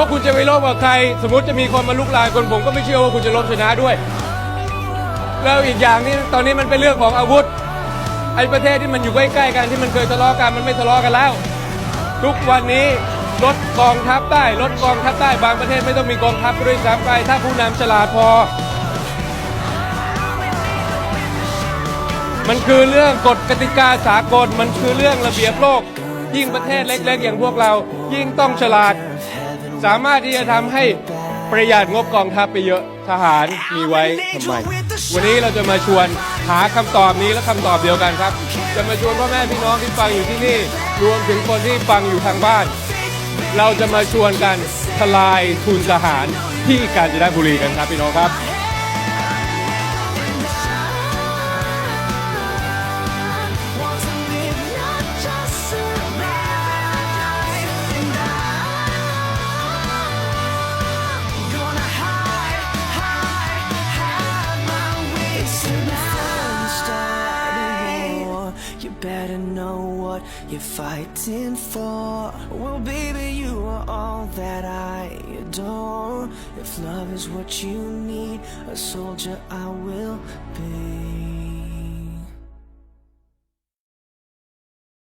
ว่าคุณจะไปรบกับใคร สมมติจะมีคนมาลุกลานคนผมก็ไม่เชื่อว่าคุณจะลบชนะด้วย แล้วอีกอย่างนี้ตอนนี้มันเป็นเรื่องของอาวุธไอ้ประเทศที่มันอยู่ใกล้ๆกันที่มันเคยทะเลาะกันมันไม่ทะเลาะกันแล้ว ทุกวันนี้ลดกองทัพได้ลดกองทัพได้บางประเทศไม่ต้องมีกองทัพด้วยซ้ำไปถ้าผู้นำฉลาดพอ มันคือเรื่องกฎกติกาสากลมันคือเรื่องระเบียบโลก ยิ่งประเทศเล็กๆ อย่างพวกเรายิ่งต้องฉลาด สามารถที่จะทำให้ประหยัดงบกองทัพไปเยอะทหารมีไว้ทำไม วันนี้เราจะมาชวนหาคำตอบนี้และคำตอบเดียวกันครับ จะมาชวนพ่อแม่พี่น้องที่ฟังอยู่ที่นี่ รวมถึงคนที่ฟังอยู่ทางบ้าน เราจะมาชวนกันทลายทุนทหารที่กาญจนบุรีกันครับพี่น้องครับ better know what you're fighting for. Well, baby, you are all that I adore. If love is what you need, a soldier I will be.